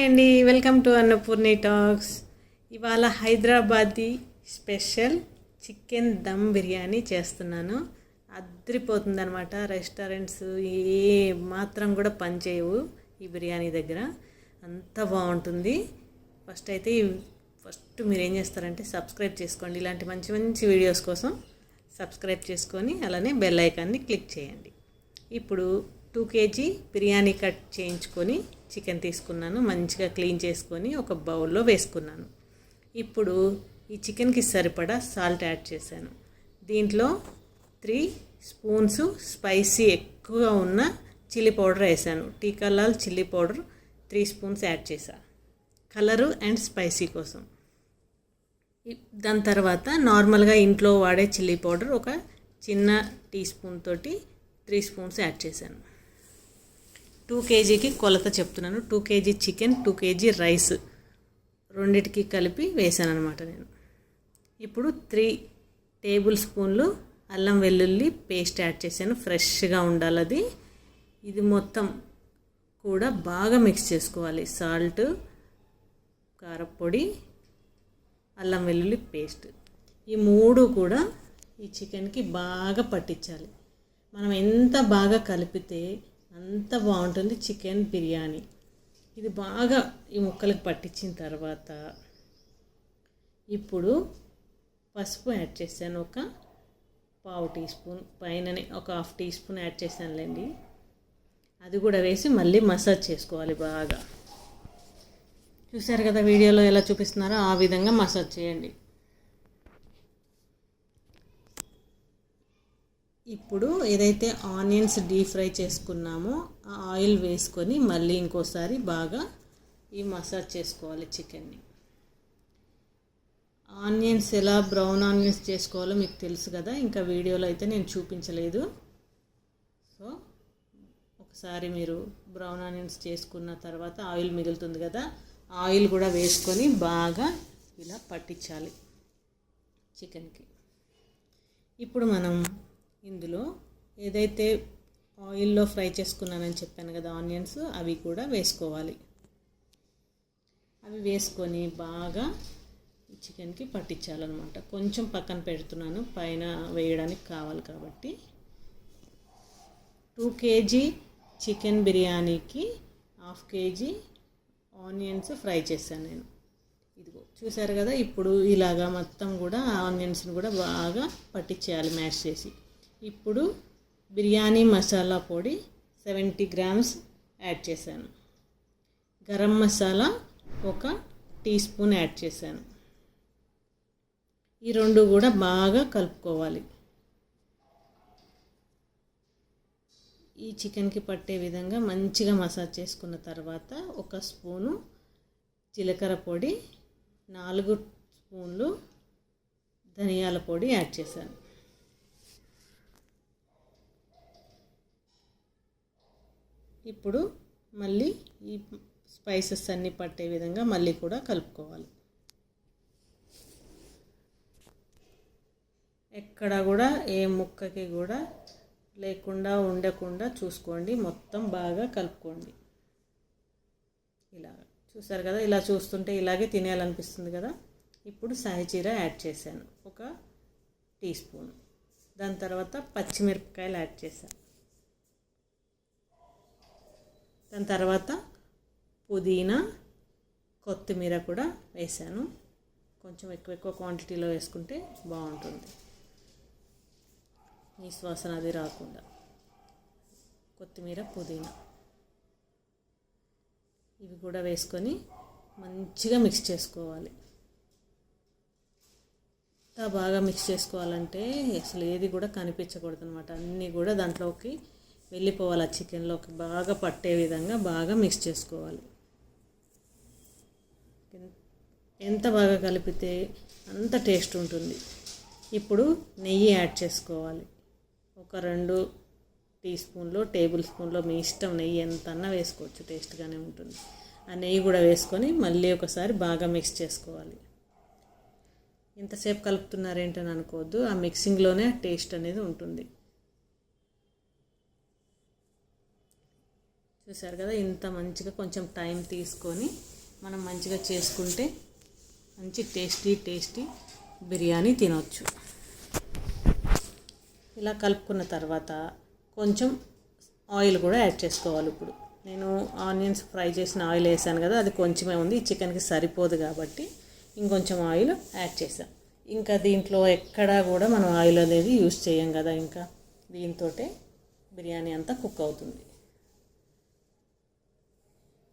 Hi అండి welcome to Annapurni talks ఇవాళ Hyderabadi special chicken dum biryani చేస్తున్నాను. అద్దరిపోతుందనమాట రెస్టారెంట్స్ ఏ మాత్రం కూడా పనిచేయవు ఈ బిర్యానీ దగ్గర. అంత బాగుంటుంది. ఫస్ట్ అయితే ఫస్ట్ మీరు ఏం చేస్తారంటే సబ్స్క్రైబ్ చేసుకోండి. ఇలాంటి మంచి మంచి వీడియోస్ కోసం సబ్స్క్రైబ్ చేసుకొని అలానే బెల్ ఐకాన్ని క్లిక్ చేయండి. ఇప్పుడు టూ కేజీ బిర్యానీ కట్ చేయించుకొని చికెన్ తీసుకున్నాను. మంచిగా క్లీన్ చేసుకొని ఒక బౌల్లో వేసుకున్నాను. ఇప్పుడు ఈ చికెన్కి సరిపడా సాల్ట్ యాడ్ చేశాను. దీంట్లో త్రీ స్పూన్స్ స్పైసీ ఎక్కువగా ఉన్న చిల్లీ పౌడర్ వేసాను టీకా Lal chilli powder three spoons add చేశాను కలరు అండ్ స్పైసీ కోసం. దాని తర్వాత నార్మల్గా ఇంట్లో వాడే చిల్లీ పౌడర్ ఒక చిన్న టీ స్పూన్ తోటి త్రీ స్పూన్స్ యాడ్ చేశాను. టూ కేజీకి కొలత చెప్తున్నాను. Two KG chicken two KG rice. రెండిటికి కలిపి వేసాను అనమాట నేను. ఇప్పుడు త్రీ టేబుల్ స్పూన్లు అల్లం వెల్లుల్లి పేస్ట్ యాడ్ చేశాను. ఫ్రెష్గా ఉండాలి అది. ఇది మొత్తం కూడా బాగా మిక్స్ చేసుకోవాలి. సాల్ట్ కారపొడి అల్లం వెల్లుల్లి పేస్ట్. ఈ మూడు కూడా ఈ చికెన్కి బాగా పట్టించాలి. మనం ఎంత బాగా కలిపితే అంత బాగుంటుంది చికెన్ బిర్యానీ. ఇది బాగా ఈ ముక్కలకు పట్టించిన తర్వాత ఇప్పుడు పసుపు యాడ్ చేశాను. ఒక పావు టీ స్పూన్ పైననే ఒక హాఫ్ టీ స్పూన్ యాడ్ చేశానులేండి. అది కూడా వేసి మళ్ళీ మసాజ్ చేసుకోవాలి బాగా. చూశారు కదా వీడియోలో ఎలా చూపిస్తున్నారో ఆ విధంగా మసాజ్ చేయండి. ఇప్పుడు ఏదైతే ఆనియన్స్ డీప్ ఫ్రై చేసుకున్నామో ఆ ఆయిల్ వేసుకొని మళ్ళీ ఇంకోసారి బాగా ఈ మసాజ్ చేసుకోవాలి చికెన్ని. ఆనియన్స్ ఎలా బ్రౌన్ ఆనియన్స్ చేసుకోవాలో మీకు తెలుసు కదా ఇంకా వీడియోలో అయితే నేను చూపించలేదు. సో ఒకసారి మీరు బ్రౌన్ ఆనియన్స్ చేసుకున్న తర్వాత ఆయిల్ మిగులుతుంది కదా ఆయిల్ కూడా వేసుకొని బాగా ఇలా పట్టించాలి చికెన్కి. ఇప్పుడు మనం ఇందులో ఏదైతే ఆయిల్లో ఫ్రై చేసుకున్నానని చెప్పాను కదా ఆనియన్స్ అవి కూడా వేసుకోవాలి. అవి వేసుకొని బాగా చికెన్కి పట్టించాలన్నమాట. కొంచెం పక్కన పెడుతున్నాను పైన వేయడానికి కావాలి కాబట్టి. టూ కేజీ చికెన్ బిర్యానీకి హాఫ్ కేజీ ఆనియన్స్ ఫ్రై చేశాను నేను. ఇదిగో చూసారు కదా ఇప్పుడు ఇలాగా మొత్తం కూడా ఆనియన్స్ని కూడా బాగా పట్టించేయాలి మ్యాష్ చేసి. ఇప్పుడు బిర్యానీ మసాలా పొడి సెవెంటీ గ్రామ్స్ యాడ్ చేశాను. గరం మసాలా ఒక టీ స్పూన్ యాడ్ చేశాను. ఈ రెండు కూడా బాగా కలుపుకోవాలి. ఈ చికెన్కి పట్టే విధంగా మంచిగా మసాజ్ చేసుకున్న తర్వాత ఒక స్పూను జీలకర్ర పొడి నాలుగు స్పూన్లు ధనియాల పొడి యాడ్ చేశాను. ఇప్పుడు మళ్ళీ ఈ స్పైసెస్ అన్నీ పట్టే విధంగా మళ్ళీ కూడా కలుపుకోవాలి. ఎక్కడ కూడా ఏ ముక్కకి కూడా లేకుండా ఉండకుండా చూసుకోండి. మొత్తం బాగా కలుపుకోండి. ఇలా చూసారు కదా ఇలా చూస్తుంటే ఇలాగే తినేయాలనిపిస్తుంది కదా. ఇప్పుడు సాయిచీర యాడ్ చేశాను. ఒక టీ స్పూన్. దాని తర్వాత పచ్చిమిరపకాయలు యాడ్ చేశాను. దాని తర్వాత పుదీనా కొత్తిమీర కూడా వేసాను. కొంచెం ఎక్కువ ఎక్కువ క్వాంటిటీలో వేసుకుంటే బాగుంటుంది. ఈ శ్వాసన అది రాకుండా. కొత్తిమీర పుదీనా. ఇవి కూడా వేసుకొని మంచిగా మిక్స్ చేసుకోవాలి. బాగా మిక్స్ చేసుకోవాలంటే అసలు ఏది కూడా కనిపించకూడదు అనమాట అన్నీ కూడా దాంట్లోకి వెళ్ళిపోవాలి ఆ చికెన్లోకి. బాగా పట్టే విధంగా బాగా మిక్స్ చేసుకోవాలి. ఎంత బాగా కలిపితే అంత టేస్ట్ ఉంటుంది. ఇప్పుడు నెయ్యి యాడ్ చేసుకోవాలి. ఒక రెండు టీ స్పూన్లో టేబుల్ స్పూన్లో మీ ఇష్టం నెయ్యి ఎంత అన్నా వేసుకోవచ్చు టేస్ట్గానే ఉంటుంది. ఆ నెయ్యి కూడా వేసుకొని మళ్ళీ ఒకసారి బాగా మిక్స్ చేసుకోవాలి. ఎంతసేపు కలుపుతున్నారేంటని అనుకోవద్దు. ఆ మిక్సింగ్లోనే టేస్ట్ అనేది ఉంటుంది. చూసారు కదా ఇంత మంచిగా కొంచెం టైం తీసుకొని మనం మంచిగా చేసుకుంటే మంచి టేస్టీ టేస్టీ బిర్యానీ తినొచ్చు. ఇలా కలుపుకున్న తర్వాత కొంచెం ఆయిల్ కూడా యాడ్ చేసుకోవాలి ఇప్పుడు. నేను ఆనియన్స్ ఫ్రై చేసిన ఆయిల్ వేసాను కదా అది కొంచెమే ఉంది. ఈ చికెన్కి సరిపోదు కాబట్టి ఇంకొంచెం ఆయిల్ యాడ్ చేసాం ఇంకా దీంట్లో ఎక్కడా కూడా మనం ఆయిల్ అనేది యూస్ చేయం కదా ఇంకా దీంతో బిర్యానీ అంతా కుక్ అవుతుంది.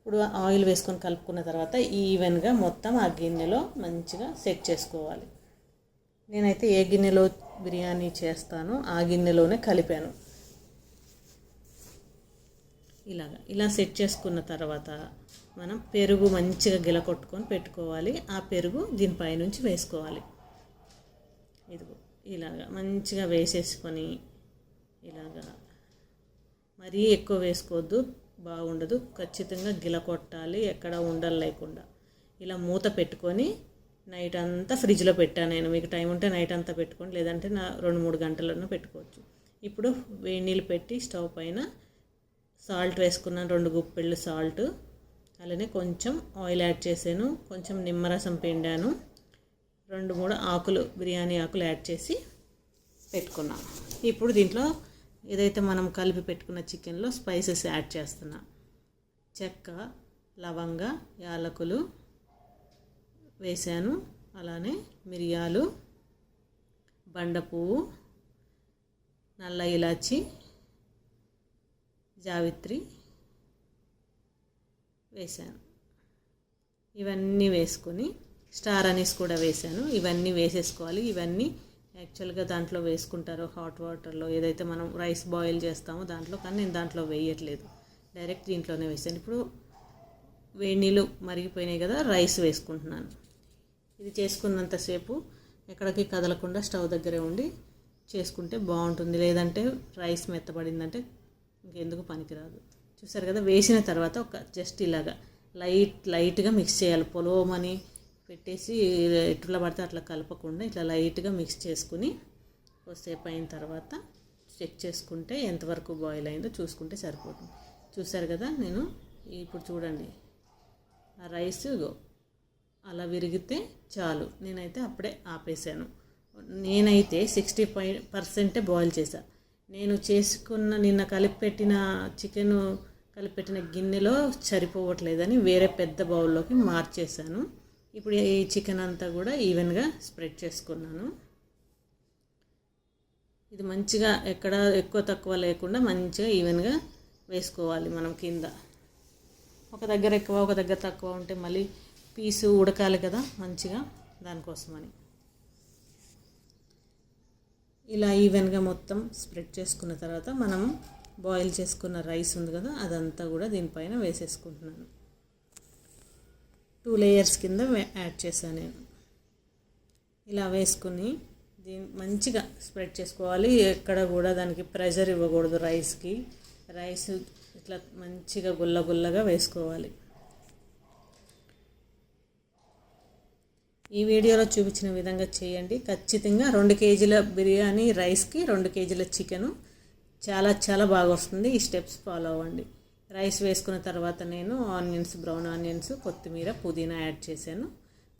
ఇప్పుడు ఆయిల్ వేసుకొని కలుపుకున్న తర్వాత ఈవెన్గా మొత్తం ఆ గిన్నెలో మంచిగా సెట్ చేసుకోవాలి. నేనైతే ఏ గిన్నెలో బిర్యానీ చేస్తానో ఆ గిన్నెలోనే కలిపాను. ఇలాగ ఇలా సెట్ చేసుకున్న తర్వాత మనం పెరుగు మంచిగా గిలకొట్టుకొని పెట్టుకోవాలి. ఆ పెరుగు దీనిపై నుంచి వేసుకోవాలి. ఇదిగో ఇలాగా మంచిగా వేసేసుకొని ఇలాగా మరీ ఎక్కువ వేసుకోవద్దు. బాగుండదు. ఖచ్చితంగా గిల కొట్టాలి ఎక్కడ ఉండలు లేకుండా. ఇలా మూత పెట్టుకొని నైట్ అంతా ఫ్రిడ్జ్లో పెట్టాను నేను. మీకు టైం ఉంటే నైట్ అంతా పెట్టుకోండి లేదంటే నా రెండు మూడు గంటలను పెట్టుకోవచ్చు. ఇప్పుడు వేడి నీళ్ళు పెట్టి స్టవ్ పైన సాల్ట్ వేసుకున్నాను రెండు గుప్పెళ్ళు సాల్ట్. అలానే కొంచెం ఆయిల్ యాడ్ చేశాను కొంచెం నిమ్మరసం పిండాను. రెండు మూడు ఆకులు బిర్యానీ ఆకులు యాడ్ చేసి పెట్టుకున్నాను. ఇప్పుడు దీంట్లో ఏదైతే మనం కలిపి పెట్టుకున్న చికెన్లో స్పైసెస్ యాడ్ చేస్తున్నా. చెక్క లవంగ యాలకులు వేసాను అలానే మిరియాలు బండ పువ్వు నల్ల ఇలాచి జావిత్రి వేసాను ఇవన్నీ వేసుకొని స్టార్ అనీస్ కూడా వేసాను ఇవన్నీ వేసేసుకోవాలి. ఇవన్నీ యాక్చువల్గా దాంట్లో వేసుకుంటారు హాట్ వాటర్లో ఏదైతే మనం రైస్ బాయిల్ చేస్తామో దాంట్లో కానీ నేను దాంట్లో వేయట్లేదు. డైరెక్ట్ దీంట్లోనే వేసాను. ఇప్పుడు వేడి నీళ్ళు మరిగిపోయినాయి కదా రైస్ వేసుకుంటున్నాను. ఇది చేసుకున్నంతసేపు ఎక్కడికి కదలకుండా స్టవ్ దగ్గరే ఉండి చేసుకుంటే బాగుంటుంది. లేదంటే రైస్ మెత్తబడిందంటే ఇంకెందుకు పనికిరాదు. చూసారు కదా వేసిన తర్వాత ఒక జస్ట్ ఇలాగా లైట్ లైట్గా మిక్స్ చేయాలి. పొలోమని పెట్టేసి ఎట్లా పడితే అట్లా కలపకుండా ఇట్లా లైట్గా మిక్స్ చేసుకుని కొద్దిసేపు అయిన తర్వాత చెక్ చేసుకుంటే ఎంతవరకు బాయిల్ అయిందో చూసుకుంటే సరిపోతుంది. చూసారు కదా నేను? ఇప్పుడు చూడండి. ఆ రైస్ అలా విరిగితే చాలు. నేనైతే అప్పుడే ఆపేసాను. నేనైతే సిక్స్టీ ఫైవ్ పర్సెంటే బాయిల్ చేశాను నేను చేసుకున్న నిన్న కలిపెట్టిన చికెన్ కలిపెట్టిన గిన్నెలో సరిపోవట్లేదని వేరే పెద్ద బౌల్లోకి మార్చేసాను ఇప్పుడు ఈ చికెన్ అంతా కూడా ఈవెన్గా స్ప్రెడ్ చేసుకున్నాను. ఇది మంచిగా ఎక్కడ ఎక్కువ తక్కువ లేకుండా మంచిగా ఈవెన్గా వేసుకోవాలి మనం కింద. ఒక దగ్గర ఎక్కువ ఒక దగ్గర తక్కువ ఉంటే మళ్ళీ పీసు ఉడకాలి కదా మంచిగా దానికోసమని. ఇలా ఈవెన్గా మొత్తం స్ప్రెడ్ చేసుకున్న తర్వాత మనం బాయిల్ చేసుకున్న రైస్ ఉంది కదా అదంతా కూడా దీనిపైన వేసేసుకుంటున్నాను. టూ లేయర్స్ కింద యాడ్ చేశాను నేను. ఇలా వేసుకుని దీని మంచిగా స్ప్రెడ్ చేసుకోవాలి. ఎక్కడ కూడా దానికి ప్రెషర్ ఇవ్వకూడదు రైస్కి. రైస్ ఇట్లా మంచిగా గుల్ల గుల్లగా వేసుకోవాలి. ఈ వీడియోలో చూపించిన విధంగా చేయండి. ఖచ్చితంగా రెండు కేజీల బిర్యానీ రైస్కి రెండు కేజీల చికెను. చాలా చాలా బాగా వస్తుంది. ఈ స్టెప్స్ ఫాలో అవ్వండి. రైస్ వేసుకున్న తర్వాత నేను ఆనియన్స్ బ్రౌన్ ఆనియన్స్ కొత్తిమీర పుదీనా యాడ్ చేశాను.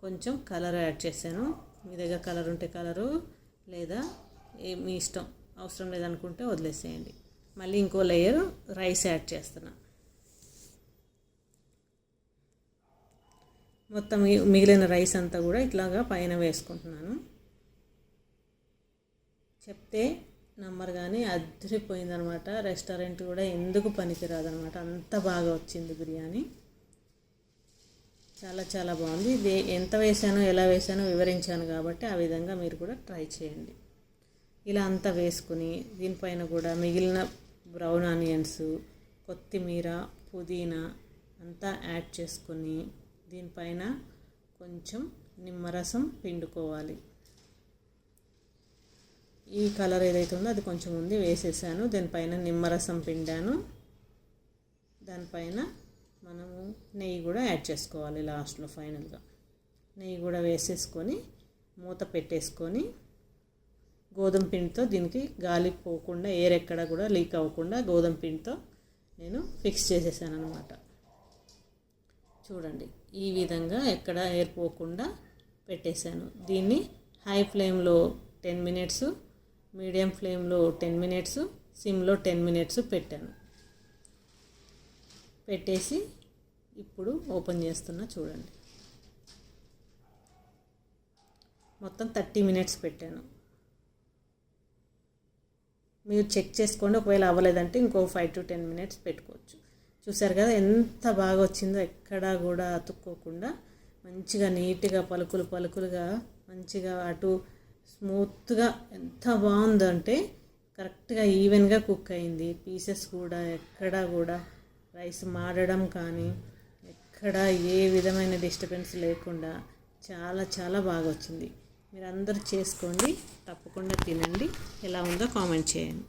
కొంచెం కలర్ యాడ్ చేశాను. మీ దగ్గర కలర్ ఉంటే కలరు లేదా మీ ఇష్టం అవసరం లేదనుకుంటే వదిలేసేయండి. మళ్ళీ ఇంకో లేయర్ రైస్ యాడ్ చేస్తున్నా. మొత్తం మిగిలిన రైస్ అంతా కూడా ఇట్లాగా పైన వేసుకుంటున్నాను. చెప్తే నంబర్ కానీ అదిరిపోయిందనమాట. రెస్టారెంట్ కూడా ఎందుకు పనికిరాదనమాట. అంత బాగా వచ్చింది బిర్యానీ. చాలా చాలా బాగుంది. ఇది ఎంత వేసానో ఎలా వేసానో వివరించాను కాబట్టి ఆ విధంగా మీరు కూడా ట్రై చేయండి. ఇలా అంతా వేసుకుని దీనిపైన కూడా మిగిలిన బ్రౌన్ ఆనియన్స్ కొత్తిమీర పుదీనా అంతా యాడ్ చేసుకొని దీనిపైన కొంచెం నిమ్మరసం పిండుకోవాలి. ఈ కలర్ ఏదైతే ఉందో అది కొంచెం ఉంది వేసేసాను. దానిపైన నిమ్మరసం పిండాను. దానిపైన మనము నెయ్యి కూడా యాడ్ చేసుకోవాలి లాస్ట్లో ఫైనల్గా. నెయ్యి కూడా వేసేసుకొని మూత పెట్టేసుకొని గోధుమ పిండితో దీనికి గాలి పోకుండా ఎయిర్ ఎక్కడ కూడా లీక్ అవ్వకుండా గోధుమ పిండితో నేను ఫిక్స్ చేసేసాను అనమాట చూడండి ఈ విధంగా ఎక్కడ ఏర్పోకుండా పెట్టేశాను. దీన్ని హై ఫ్లేమ్లో టెన్ మినిట్స్ మీడియం ఫ్లేమ్లో టెన్ మినిట్స్ సిమ్లో టెన్ మినిట్స్ పెట్టాను. పెట్టేసి ఇప్పుడు ఓపెన్ చేస్తున్నా చూడండి. మొత్తం థర్టీ మినిట్స్ పెట్టాను. మీరు చెక్ చేసుకోండి ఒకవేళ అవ్వలేదంటే ఇంకో ఫైవ్ టు టెన్ మినిట్స్ పెట్టుకోవచ్చు. చూసారు కదా ఎంత బాగా వచ్చిందో ఎక్కడా కూడా అతుక్కోకుండా మంచిగా నీట్గా పలుకులు పలుకులుగా మంచిగా అటు స్మూత్గా ఎంత బాగుందంటే కరెక్ట్గా ఈవెన్గా కుక్ అయింది పీసెస్ కూడా ఎక్కడా కూడా రైస్ మాడడం కానీ ఎక్కడ ఏ విధమైన డిస్టర్బెన్స్ లేకుండా చాలా చాలా బాగా వచ్చింది మీరు అందరూ చేసుకోండి తప్పకుండా తినండి. ఎలా ఉందో కామెంట్ చేయండి.